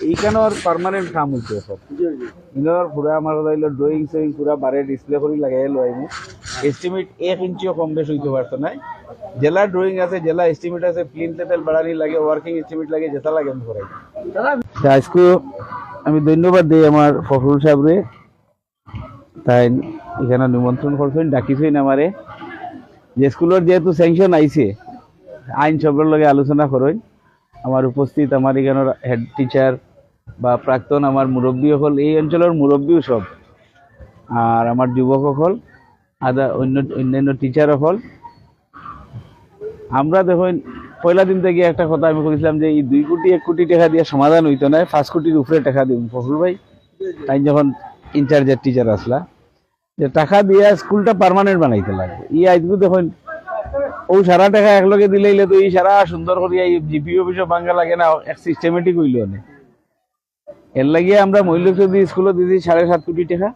এইখানের পার্মানেন্ট কাম হইছে সব। ইনর পুরা আমার কথা হইল ড্রয়িং সয়িং পুরা বারে ডিসপ্লে করে লাগাই লই মু এস্টিমেট এক ইঞ্চিও কম বেশ হইতে পারতো না জেলা ড্রয়িং আছে জেলা এস্টিমেট আছে প্লিন টেবিল বাড়ানি লাগে ওয়ার্কিং এস্টিমেট লাগে যেটা লাগে আমি করাই আজকে আমি ধন্যবাদ দিই আমার ফখরুল সাহেবরে তাই এখানে নিমন্ত্রণ করছেন ডাকিছেন আমারে যে স্কুলের যেহেতু স্যাংশন আইছে আইন সবের লগে আলোচনা করেন আমার উপস্থিত আমার এখানের হেড টিচার বা প্রাক্তন আমার মুরব্বী সকল এই অঞ্চলের মুরব্বীও সব। আর আমার যুবক সকল আদা অন্য, অন্যান্য টিচার সকল আমরা দেখুন পয়লা দিন থেকে একটা কথা আমি কইছিলাম যে, এই দুই কোটি, এক কোটি টাকা দিয়ে সমাধান হইতো না, পাঁচ কোটির উপরে টাকা দিন ফখরুল ভাই, তাই যখন ইনচার্জের টিচার আসলা, যে টাকা দিয়ে স্কুলটা পার্মানেন্ট বানাইতে লাগবে। ই আজকে দেখুন ও সারা টাকা একলগে দিলে তো এই সারা সুন্দর করিয়া জিপি অফিসও ভাঙ্গা লাগে না, এক সিস্টেমেটিক হইল না। এর লাগিয়ে আমরা মহিলা চৌধুরী স্কুলে দিছি সাড়ে সাত কোটি টাকা,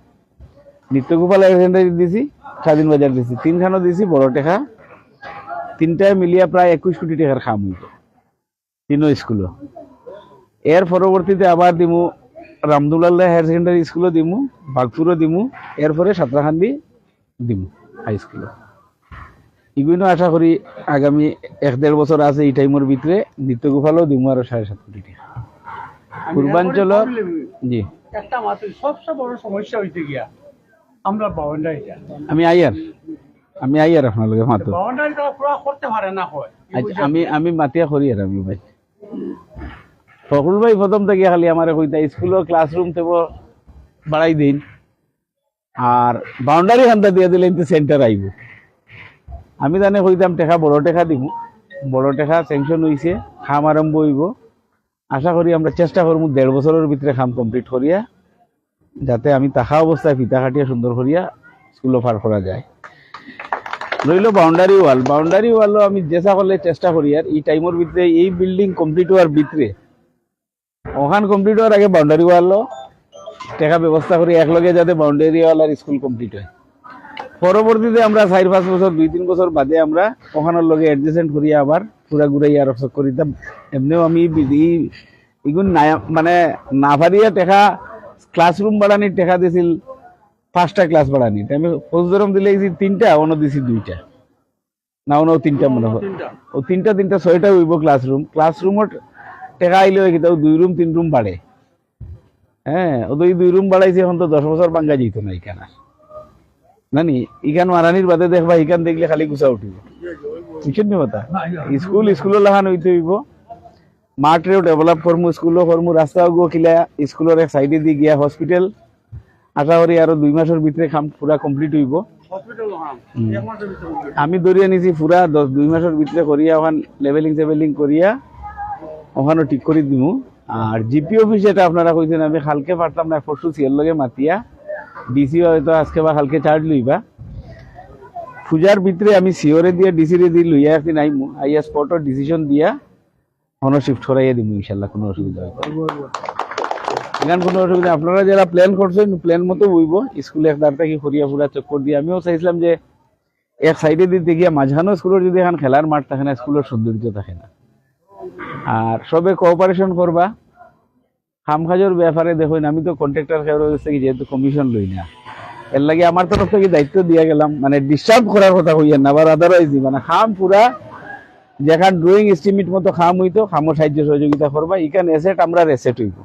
নিত্যগোপাল সেন্টারে দিছি স্বাধীন বাজার দিছি তিনখানো দিছি বড় টাকা, তিনটায় মিলিয়া প্রায় একুশ কোটি টাকার খাম হইল, তিনও স্কুলও। এর পরবর্তীতে আবার দিমু রামদুল্লাহ হায়ার সেকেন্ডারি স্কুলও দিমু, বাগপুরও দিমু, এরপরে সাতরাখান্দি দিমু, হাই স্কুলও। ইগুলো আশা করি আগামী এক দেড় বছর আছে এই টাইমের ভিতরে, নিত্যগোপালও দিমু আরও সাড়ে সাত কোটি টাকা। পূর্বাঞ্চল জি। একটা মাত্র সবচেয়ে বড় সমস্যা হইতে গিয়া আমরা বাউন্ডারিটা আমি আইয়ার। আমি আইয়ার আপনার লগে মাতো বাউন্ডারিটা পুরা করতে পারে না হয় আচ্ছা, আমি আমি মাতিয়া করি আর আমি ভাই। ফখরুল ভাই প্রথম থেকে খালি আমার কইতা স্কুলের ক্লাসরুম থেকে বাড়াই দিন। আর বাউন্ডারি খান্তা দিয়ে দিলে কিন্তু সেন্টার আইব। আমি জানে কইতাম টেকা বড় টেকা দিব বড় টেকা স্যাংশন হইছে খাম আরম্ভ হইব। আশা করি আমরা চেষ্টা করব দেড় বছরের ভিতরে খাম কমপ্লিট করিয়া, যাতে আমি তাহা অবস্থায় ফিতা কাটিয়া সুন্দর করিয়া স্কুলে পার করা যায়। রইল বাউন্ডারি ওয়াল বাউন্ডারি ওয়ালও আমি যেসা করলে চেষ্টা করি, আর এই টাইমের ভিতরে এই বিল্ডিং কমপ্লিট হওয়ার ভিতরে, ওখান কমপ্লিট হওয়ার আগে বাউন্ডারি ওয়ালও টাকা ব্যবস্থা করি, একলগে যাতে বাউন্ডারি ওয়াল আর স্কুল কমপ্লিট হয়। পরবর্তীতে আমরা চার পাঁচ বছর দুই তিন বছর বাদে আমরা ওখানের লগে অ্যাডজাস্টেন্ট করি আবার পুরা ঘুরাই আর করিতাম। এমনিও আমি বিধি- ইগুন না মানে না পারিয়া টেকা ক্লাসরুম বাড়ানির টেকা দিছিল পাঁচটা ক্লাস বাড়ানি আমি ফৌজরম দিলে এই তিনটা অন্য দিছি দুইটা। না অন্য তিনটা মনে হয়। ও তিনটা তিনটা ছয়টা হইব ক্লাসরুম ক্লাসরুমত টেকা আইলে হয় কিন্তু দুই রুম তিন রুম বাড়ে। হ্যাঁ ও তো এই দুই রুম বাড়াইছে এখন তো দশ বছর বাঙ্গা যেত না এখানে। নানি ইখান মারানির বাদে দেখবা ইখান দেখলে খালি গুছা উঠিব। বুঝছেন নি কথা? স্কুল স্কুলের লাগান হইতে হইব। মাঠরেও ডেভেলপ করমু স্কুলও করমু রাস্তাও গো কিলা স্কুলের এক সাইডে দিয়ে গিয়া হসপিটাল আশা করি আরও দুই মাসের ভিতরে কাম পুরা কমপ্লিট হইব। আমি ধরিয়ে নিছি পুরা দশ দুই মাসের ভিতরে করিয়া ওখান লেভেলিং সেভেলিং করিয়া ওখানেও ঠিক করে দিমু। আর জিপি অফিস যেটা আপনারা কইছেন আমি কালকে পারতাম না পরশু সিএর লগে মাতিয়া। ডিসি হয়তো আজকে বা কালকে চার্জ লইবা। পূজার ভিতরে আমি সিওরে দিয়ে ডিসি রে দিয়ে লইয়া একদিন আইমু আইয়া স্পটর ডিসিশন দিয়া হনো শিফট করাইয়া দিমু, ইনশাল্লাহ কোনো অসুবিধা হবে এখান কোনো অসুবিধা আপনারা যারা প্ল্যান করছেন প্ল্যান মতো বইব। স্কুলে এক দাঁড়টা কি করিয়া পুরা চক্কর দিয়ে। আমিও চাইছিলাম যে এক সাইডে দিতে গিয়া মাঝখানো স্কুলের যদি এখন খেলার মাঠ থাকে না, স্কুলের সৌন্দর্য থাকে না। আর সবে কোঅপারেশন করবা। খাম খাজর ব্যাপারে দেখুন, আমি তো কন্ট্রাক্টর খেয়ার হয়েছে কি যেহেতু কমিশন লই না। এর লাগে আমার তরফ থেকে দায়িত্ব দিয়া গেলাম মানে ডিস্টার্ব করার কথা কইয়েন না আবার আদারওয়াইজ মানে খাম পুরা যেখান ড্রয়িং এস্টিমেট মতো খাম হইতো খামও সাহায্য সহযোগিতা করবা ইখান এসেট আমরা রেসেট হইব।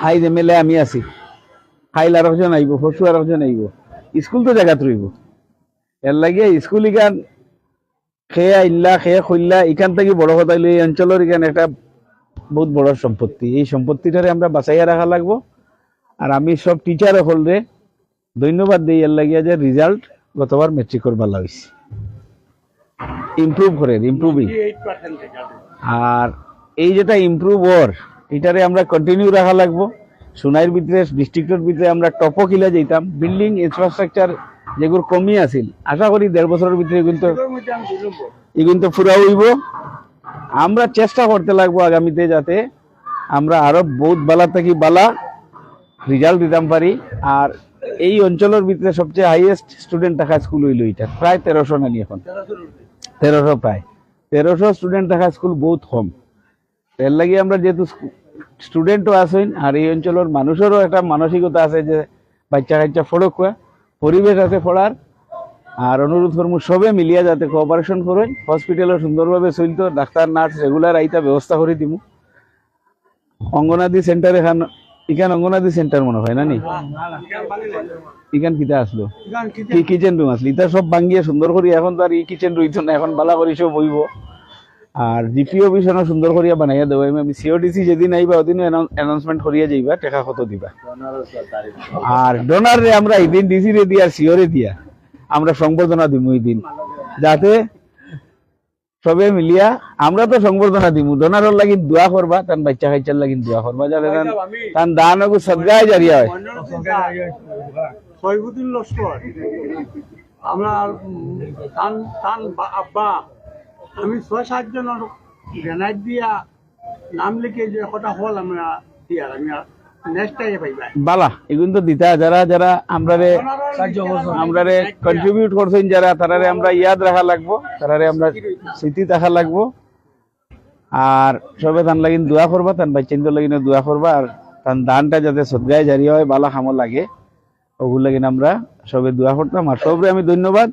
হাই এমএলএ আমি আছি। খাইল আর একজন আইব ফসু আর একজন আইব স্কুল তো জায়গাত রইব এর লাগে স্কুল ইখান খেয়া ইল্লা খেয়া খইল্লা ইখান থেকে বড় কথা হইল এই অঞ্চলের ইখান একটা বহুত বড় সম্পত্তি। এই সম্পত্তিটারে আমরা বাঁচাইয়া রাখা লাগবো। আর আমি সব টিচার হলরে ধন্যবাদ দিই, এর লাগিয়া যে রেজাল্ট গতবার মেট্রিকর ভালো হয়েছে ইমপ্রুভ করে ইমপ্রুভিং আর এই যেটা ইমপ্রুভ ওর, এটারে আমরা কন্টিনিউ রাখা লাগবো। সোনাইয়ের ভিতরে ডিস্ট্রিক্টের ভিতরে আমরা টপও কিলা যেতাম বিল্ডিং ইনফ্রাস্ট্রাকচার যেগুলো কমি আছিল, আশা করি দেড় বছরের ভিতরে কিন্তু এগুলো তো ফুরা হইব। আমরা চেষ্টা করতে লাগবো আগামীতে যাতে আমরা আরও বহুত বালা থেকে, বালা রেজাল্ট দিতাম পারি। আর এই অঞ্চলের ভিতরে সবচেয়ে হাইয়েস্ট স্টুডেন্ট থাকা স্কুল হইল এটা প্রায় তেরোশো নানি এখন। তেরোশো প্রায়। তেরোশো স্টুডেন্ট থাকা স্কুল বহুত কম। এর লাগে আমরা যেহেতু স্টুডেন্টও আছেন, আর এই অঞ্চলের মানুষেরও একটা মানসিকতা আছে যে বাচ্চা কাচ্চা ফড়ক পরিবেশ আছে পড়ার আর অনুরোধ করব সবে মিলিয়া যাতে কোঅপারেশন করেন হসপিটালও সুন্দরভাবে চলতো, ডাক্তার নার্স রেগুলার আইতা ব্যবস্থা করে দিব অঙ্গনাদি সেন্টার এখান, ইখান অঙ্গনাদি সেন্টার মনে হয় না নি? ইখান কিতা আসলো? কি কিচেন রুম আসলো? ইটা সব ভাঙ্গিয়ে সুন্দর করি এখন তো আর ই কিচেন রইতো না এখন বালা করি সব বইব। আর জিপি অফিসনও সুন্দর করিয়া বানাইয়া দেবো। আমি সিওডিসি যেদিন আইবা ওদিনও অ্যানাউন্সমেন্ট করিয়া যাইবা, টাকা কত দিবা। আর ডোনার রে আমরা এদিন ডিসি রে দিয়া সিওরে দিয়া। আমরা সংবর্ধনা দিব এই দিন। যাতে সবে মিলিয়া আমরা তো সংবর্ধনা দিব ডোনারর লাগি দোয়া করবা, তান বাচ্চা কাচ্চার লাগি দোয়া করবা। যাতে তান দান সদগায় জারিয়া হয়। আমরা আমি ছয় সাতজনের গ্রেনাইট দিয়া নাম লিখে যে কথা হল আমরা দিয়ার আমি বালা তো যারা যারা কন্ট্রিবিউট করছেন, যারা, তারারে আমরা ইয়াদ রাখা লাগবো, তারারে আমরা স্মৃতি লাগবো। আর সবে তান লাগিন দোয়া করবা, তান বাচ্চাইন্দ লাগিন দোয়া করবা, আর তান দানটা যাতে সদগায় জারি হয়, বালা খামো লাগে, ওগুলো লাগিন আমরা সবে দোয়া করতাম। আর সবরে আমি ধন্যবাদ।